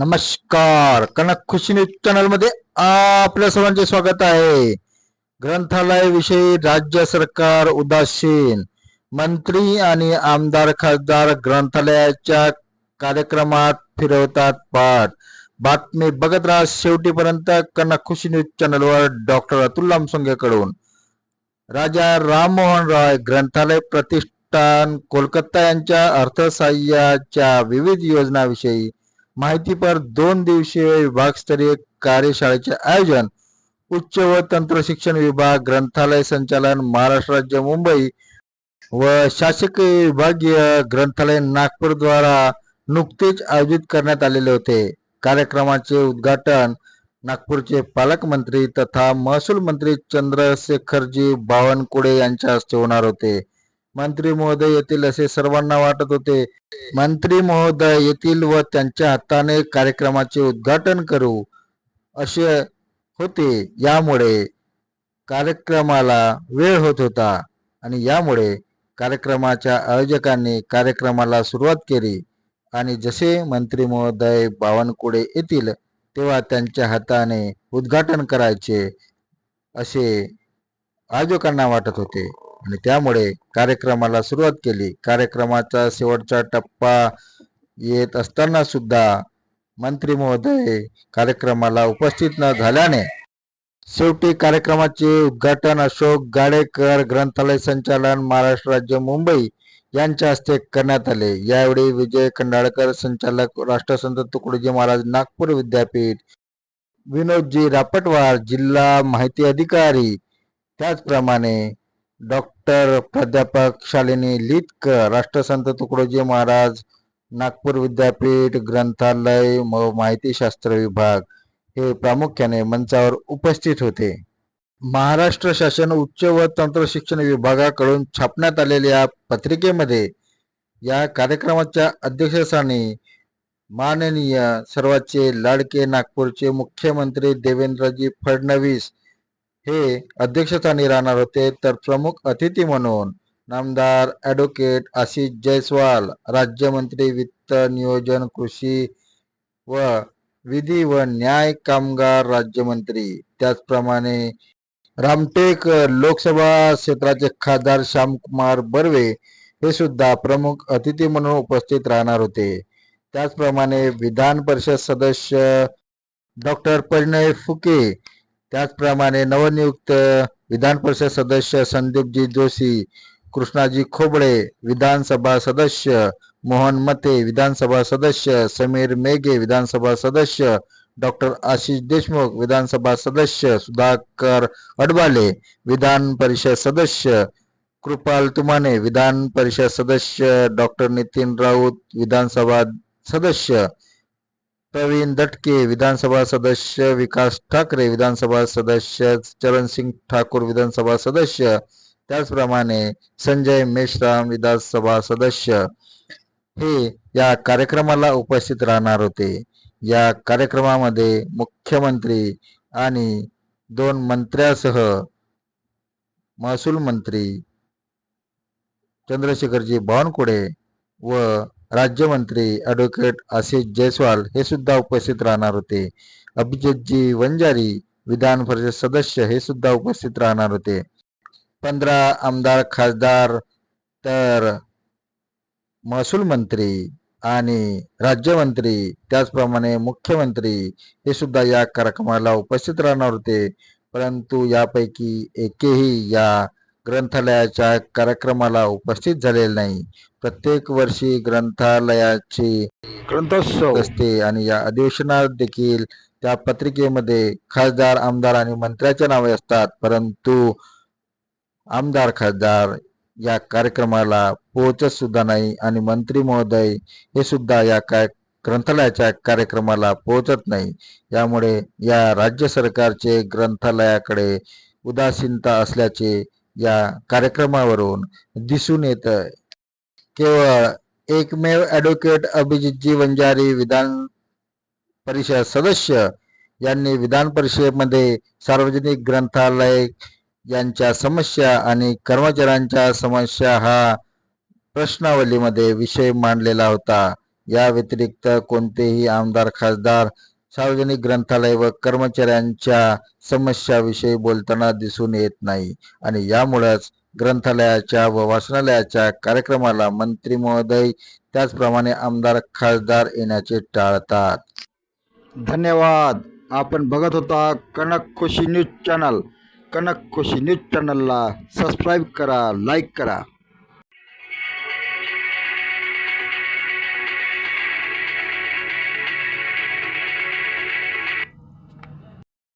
नमस्कार. कनक खुशी न्यूज चॅनलमध्ये आपल्या सर्वांचे स्वागत आहे. ग्रंथालय विषयी राज्य सरकार उदासीन. मंत्री आणि आमदार खासदार ग्रंथालयाच्या कार्यक्रमात फिरवतात पाठ. बातमी बघत राहा शेवटीपर्यंत कनक खुशी न्यूज चॅनलवर डॉक्टर अतुल लामसंगेकडून राजा राममोहन रॉय ग्रंथालय प्रतिष्ठान कोलकाता यांच्या अर्थसहाय्याच्या विविध योजनाविषयी माहितीपर दोन दिवसीय विभागस्तरीय कार्यशाळेचे आयोजन उच्च व तंत्र शिक्षण विभाग ग्रंथालय संचालन महाराष्ट्र राज्य मुंबई व शासकीय विभागीय ग्रंथालय नागपूर द्वारा नुकतेच आयोजित करण्यात आलेले होते. कार्यक्रमाचे उद्घाटन नागपूरचे पालकमंत्री तथा महसूल मंत्री चंद्रशेखरजी बावनकुळे यांच्या हस्ते होणार होते. मंत्री महोदय येतील असे सर्वांना वाटत होते. मंत्री महोदय येतील व त्यांच्या हाताने कार्यक्रमाचे उद्घाटन करू असे होते. यामुळे कार्यक्रमाला वेळ होत होता आणि यामुळे कार्यक्रमाच्या आयोजकांनी कार्यक्रमाला सुरुवात केली. आणि जसे मंत्री महोदय बावनकुळे येतील तेव्हा त्यांच्या हाताने उद्घाटन करायचे असे आयोजकांना वाटत होते. आणि त्यामुळे कार्यक्रमाला सुरुवात केली. कार्यक्रमाचा शेवटचा टप्पा येत असताना सुद्धा मंत्री महोदय कार्यक्रमाला उपस्थित न झाल्याने शेवटी कार्यक्रमाचे उद्घाटन अशोक गाडेकर ग्रंथालय संचालन महाराष्ट्र राज्य मुंबई यांच्या हस्ते करण्यात आले. यावेळी विजय खंडाळकर संचालक राष्ट्रसंत तुकडोजी महाराज नागपूर विद्यापीठ विनोदजी रापटवार जिल्हा माहिती अधिकारी. त्याचप्रमाणे डॉक्टर प्राध्यापक शालिनी लितकर राष्ट्रसंत तुकडोजी महाराज नागपूर विद्यापीठ ग्रंथालय व माहितीशास्त्र विभाग हे प्रामुख्याने मंचावर उपस्थित होते. महाराष्ट्र शासन उच्च व तंत्र शिक्षण विभागाकडून छापण्यात आलेल्या पत्रिकेमध्ये या कार्यक्रमाच्या अध्यक्षस्थानी माननीय सर्वाचे लाडके नागपूरचे मुख्यमंत्री देवेंद्रजी फडणवीस हे अध्यक्षस्थानी राहणार होते तर प्रमुख अतिथी म्हणून नामदार ॲडव्होकेट आशिष जयस्वाल राज्यमंत्री वित्त नियोजन कृषी व विधी व न्याय कामगार राज्यमंत्री. त्याचप्रमाणे रामटेक लोकसभा क्षेत्राचे खासदार श्यामकुमार बर्वे हे सुद्धा प्रमुख अतिथी म्हणून उपस्थित राहणार होते. त्याचप्रमाणे विधान परिषद सदस्य डॉक्टर परिणय फुके त्याचप्रमाणे नवनियुक्त विधान परिषद सदस्य संदीपजी जोशी कृष्णाजी खोबळे विधानसभा सदस्य मोहन मते विधानसभा सदस्य समीर मेघे विधानसभा सदस्य डॉक्टर आशिष देशमुख विधानसभा सदस्य सुधाकर अडबाले विधान परिषद सदस्य कृपाल तुमाने विधान परिषद सदस्य डॉक्टर नितीन राऊत विधानसभा सदस्य प्रवीण दटके विधानसभा सदस्य विकास ठाकरे विधानसभा सदस्य चरणसिंग ठाकूर विधानसभा सदस्य त्याचप्रमाणे संजय मेश्राम विधानसभा सदस्य. हे या कार्यक्रमाला उपस्थित राहणार होते. या कार्यक्रमामध्ये मुख्यमंत्री आणि दोन मंत्र्यासह महसूल मंत्री चंद्रशेखरजी बावनकुळे व राज्यमंत्री ॲडव्होकेट आशिष जयस्वाल हे सुद्धा उपस्थित राहणार होते. अभिजितजी वंजारी विधान परिषद सदस्य हे सुद्धा उपस्थित राहणार होते. पंधरा आमदार खासदार तर महसूल मंत्री आणि राज्यमंत्री त्याचप्रमाणे मुख्यमंत्री हे सुद्धा या कार्यक्रमाला उपस्थित राहणार होते. परंतु यापैकी एकही या ग्रंथालयाच्या कार्यक्रमाला उपस्थित झालेले नाही. प्रत्येक वर्षी ग्रंथालयाची ग्रंथोत्सव. असते आणि या अधिवेशनात देखील त्या पत्रिकेमध्ये खासदार आमदार आणि मंत्र्याचे नावे असतात. परंतु आमदार खासदार या कार्यक्रमाला पोहोचत सुद्धा नाही आणि मंत्री महोदय हे सुद्धा या काय ग्रंथालयाच्या कार्यक्रमाला पोहोचत नाही. यामुळे या राज्य सरकारचे ग्रंथालयाकडे उदासीनता असल्याचे या कार्यक्रमावरून दिसून येत केवळ एकमेव ॲडव्होकेट अभिजितजी वंजारी विधान परिषद सदस्य यांनी विधान परिषदेमध्ये सार्वजनिक ग्रंथालय यांच्या समस्या आणि कर्मचाऱ्यांच्या समस्या हा प्रश्नावलीमध्ये विषय मांडलेला होता. या व्यतिरिक्त कोणतेही आमदार खासदार सार्वजनिक ग्रंथालय व कर्मचाऱ्यांच्या समस्याविषयी बोलताना दिसून येत नाही. आणि यामुळेच ग्रंथालयाच्या व वाचनालयाच्या कार्यक्रमाला मंत्री महोदय त्याचप्रमाणे आमदार खासदार येण्याचे टाळतात. धन्यवाद. आपण बघत होता Kanak Khushi news channel. Kanak Khushi news चॅनलला सबस्क्राईब करा लाईक करा.